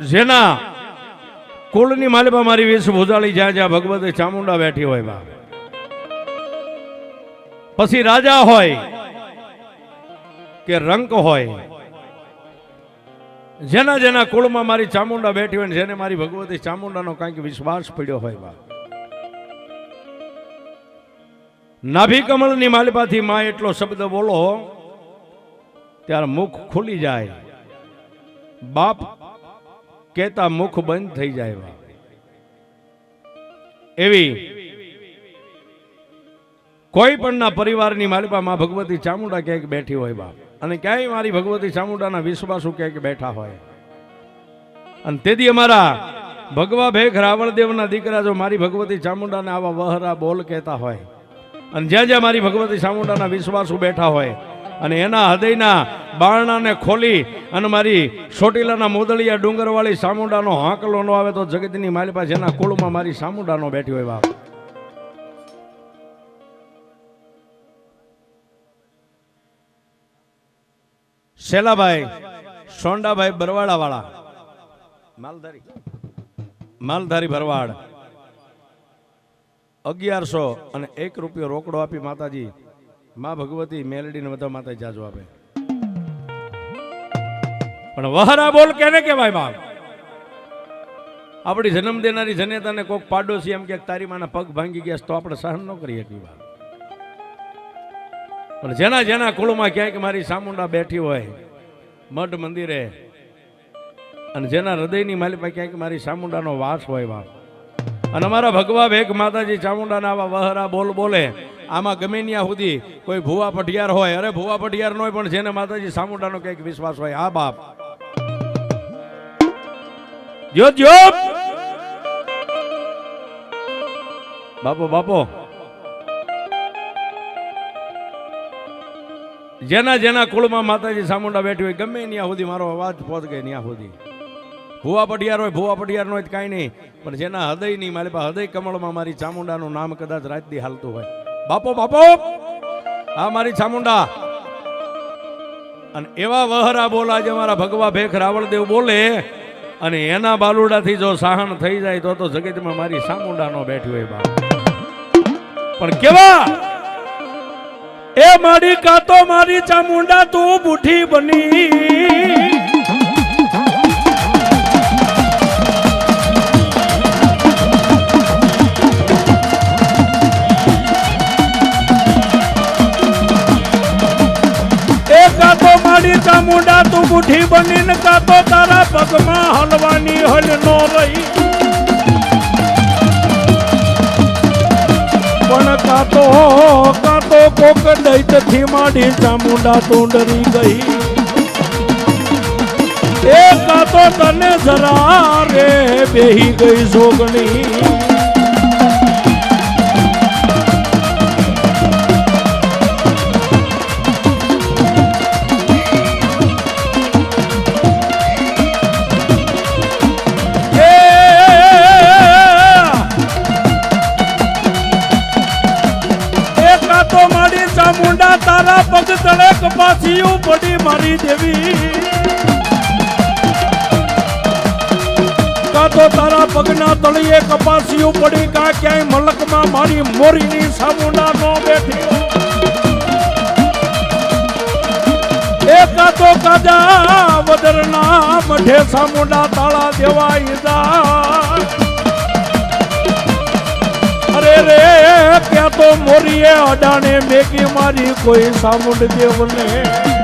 જેના કુળની માલિપા મારી વેશ ભોજાળી જ્યાં જ્યાં ભગવતી ચામુંડા બેઠી હોય બા. પછી રાજા હોય કે રંક હોય, જેના જેના કુળમાં મારી ચામુંડા બેઠી હોય જેને મારી ભગવતી ચામુંડાનો કાંઈક વિશ્વાસ પડ્યો હોય બા. નાભી કમળની માલિપાથી માં એટલો શબ્દ બોલો ત્યારે મુખ ખુલી જાય. બાપ કેતા મુખ બંધ થઈ જાય એવી. કોઈ પણના પરિવારની માલિપા માં ભગવતી ચામુંડા ક્યાંક બેઠી હોય બાપ. અને ક્યાંય મારી ભગવતી ચામુંડાના વિશ્વાસુ ક્યાંક બેઠા હોય. અને તેથી અમારા ભગવા ભેખ રાવણદેવના દીકરા જો મારી ભગવતી ચામુંડાને આવા વહરા બોલ કહેતા હોય. અને જ્યાં જ્યાં મારી ભગવતી ચામુંડાના વિશ્વાસુ બેઠા હોય અને એના હૃદયના બારણાને ખોલી અને મારી ચોટીલાના મોદળિયા ડુંગરવાળી સામુંડાનો હાંકલો ન આવે તો જગતની મારી પાસે એના કુળમાં મારી સામુંડાનો બેઠી હોય બાપ. શેલાભાઈ, સોંડાભાઈ બરવાડાવાળા માલધારી. માલધારી ભરવાડ. અગિયારસો અને એક રૂપિયો રોકડો આપી માતાજી. માં ભગવતી મેલડીને બધા માતા જાજો આપે. પણ વહરા બોલ કેને કહેવાય બાપ? આપણી જન્મ દેનારી જનેતાને કોક પાડોશી એમ કે તારી માના પગ ભાંગી ગયા તો આપણે સહન ન કરીએ શકીએ બાપ. પણ જેના જેના કુળમાં ક્યાંક મારી સામુંડા બેઠી હોય મઠ મંદિરે, અને જેના હૃદયની પાસે ક્યાંક મારી સામુંડાનો વાસ હોય બાપ. અને અમારા ભગવા ભેગ માતાજી ચામુંડાના આવા વહરા બોલ બોલે આમાં ગમે ત્યાં સુધી કોઈ ભુવા પઢિયાર હોય, અરે ભુવા પઢિયાર ન હોય પણ જેને માતાજી સામુંડાનો કંઈક વિશ્વાસ હોય આ બાપ. જો જો બાપો બાપો. જેના જેના કુળમાં માતાજી સામુંડા બેઠી હોય, ગમે ત્યાં સુધી મારો અવાજ પહોંચ ગઈ ત્યાં સુધી. ભુવા પઢિયાર હોય, ભુવા પઢિયાર નો હોય કાંઈ નહીં, પણ જેના હૃદયની મારી પાસે હૃદય કમળમાં મારી ચામુંડાનું નામ કદાચ રાતદી હાલતું હોય. બાપો બાપો. આ મારી ચામુંડા. અને એવા વહરા બોલા જે મારા ભગવા ભેખ રાવળદેવ બોલે, અને એના બાલુડાથી જો સહન થઈ જાય તો તો જગતમાં મારી ચામુંડાનો બેઠી હોય બાપ. પણ કેવા? એ મારી કાતો મારી ચામુંડા તું બુઠી બની. ચામુંડા તું બુઠી બનીને કાતો તારા પગમાં હલવાની હલ નો રહી. પણ કાતો કાતો કોક દૈતથી માડી ચામુંડા તું ડરી ગઈ. એ કાતો તને જરા રે બેહી ગઈ જોગણી. તળે પાછી પડી મારી દેવી. કાતો તારા પગના તળીએ કપાસિયું પડી કા ક્યાંય મલકમાં મારી મોરીની સામુના નો બેઠી. એ કાતો કાજા વદરના મઢે સામુડા તાળા દેવાઈ જા. રે ત્યાં તો મોરીએ અડાણે મેકી મારી કોઈ સામુંડ દેવને.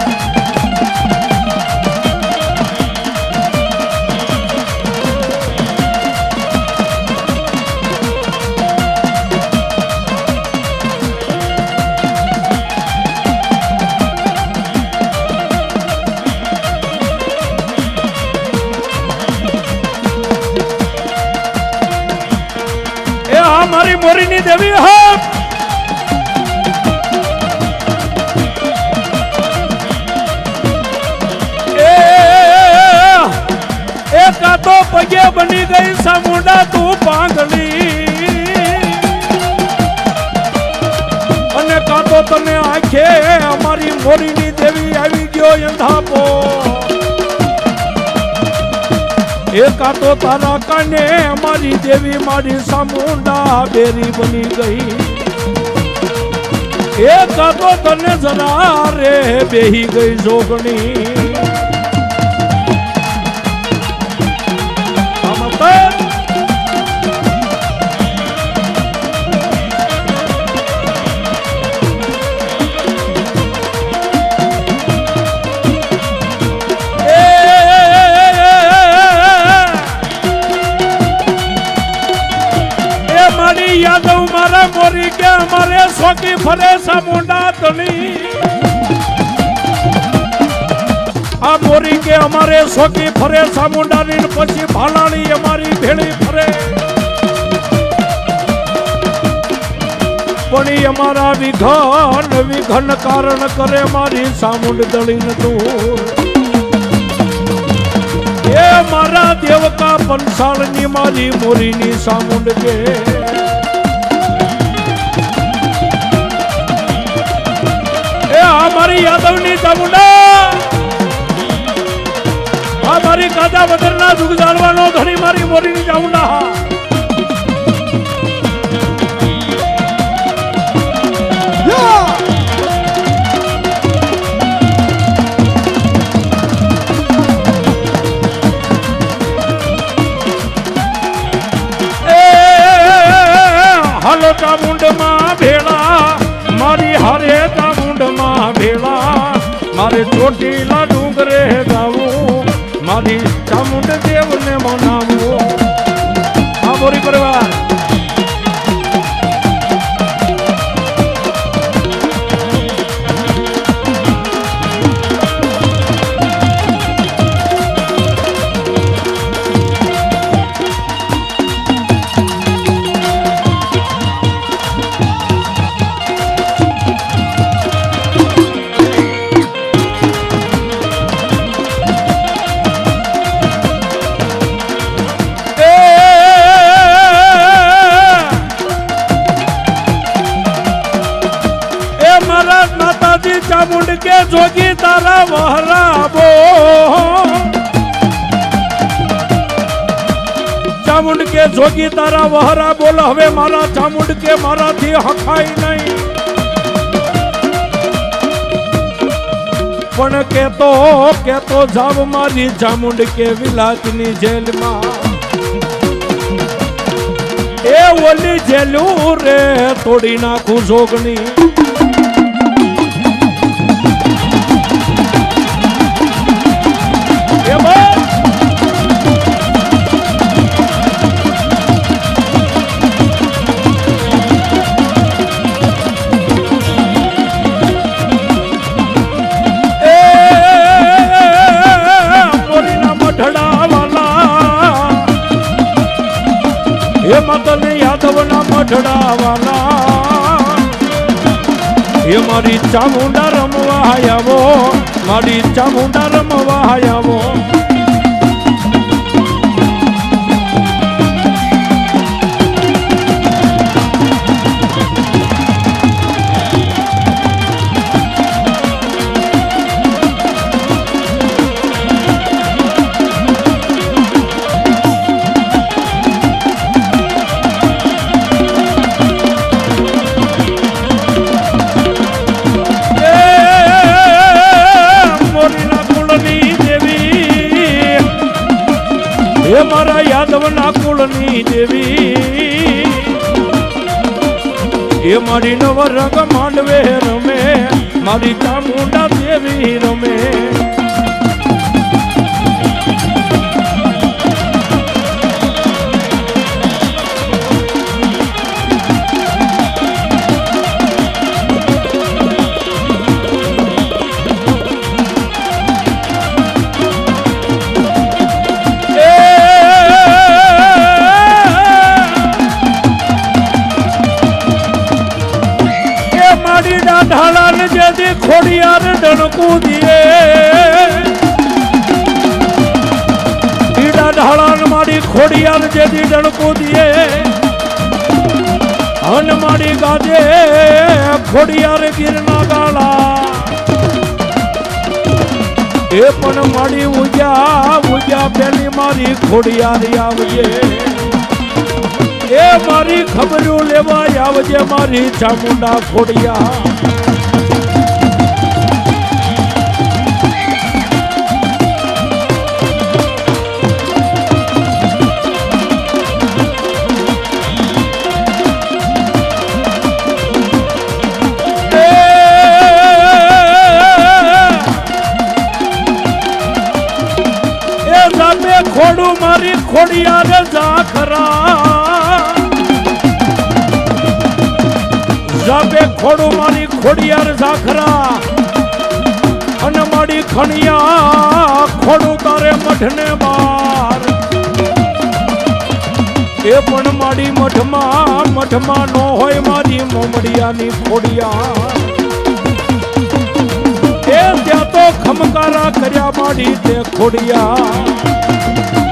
મારી મોરીની દેવી હા એ કાતો પગે બની ગઈ સામુંડા તું પાંગલી અને કાતો તને આંખે અમારી મોરીની દેવી આવી ગયો અંધાપો. એ કાતો તારા કાને મારી દેવી મારી સામુંડા બેરી બની ગઈ. એકા તો તને જરા રે બેહી ગઈ જોગણી. ફરે સામુંડા તણી આ મોરી કે અમારે સોકી ફરે સામુંડાની પછી ભાલાણી અમારી ભેળી ફરે. પણ અમારા વિઘન વિઘન કારણ કરે મારી સામુંડ દળીને તું. એ મારા દેવકા પંસાળની મારી મોરીની સામુંડ કે આ મારી યાદવની ચામુંડા આ મારી કાજા વગરના દુઃખ જાણવાનો ધણી મારી મોરીની ચામુંડા ચોટીલા ડુંગરે ગાવું મારી ચામુંડ દેવને મનાવું. આ બોરી પરિવાર. માતાજી ચામુંડ કે જોગી તારા વહરાબો ચામુંડ કે જોગી તારા વહરા બોલ હવે મારા ચામુંડ કે મારાથી હખાય નહીં પણ કેતો કેતો જાવ મારી ચામુંડ કે વિલાસની જેલમાં એ ઓલી જેલું રે તોડી નાખું જોગણી યાદવના એ મારી ચામુંડા રમવા આવો મારી ચામુંડા રમવા આવો હે મારા યાદવના કુળની દેવી. એ મારી નવ રંગ માંડવે રમે. મારી ચામુંડા જેથી ખોડિયાર ડણકું દીએ. પીડા ઢાળાન મારી ખોડિયાર જેથી ડણકું દીએ. હન મારી ગાજે ખોડિયાર ગીરના ગાળા. એ પણ મારી ઉજા ઉજા પેલી મારી ખોડિયારી આવજે. એ મારી ખબરું લેવા આવજે મારી ચામુંડા ખોડિયા. ખોડું મારી ખોડિયાર ઝાખરા. અને મારી ખણિયા ખોડું તારે મઠને માર એ પણ મારી મઠમાં મઠમાં નો હોય મારી મોમડિયાની ખોડિયા. એ ત્યાં તો ખમકારા કર્યા માડી તે ખોડિયા.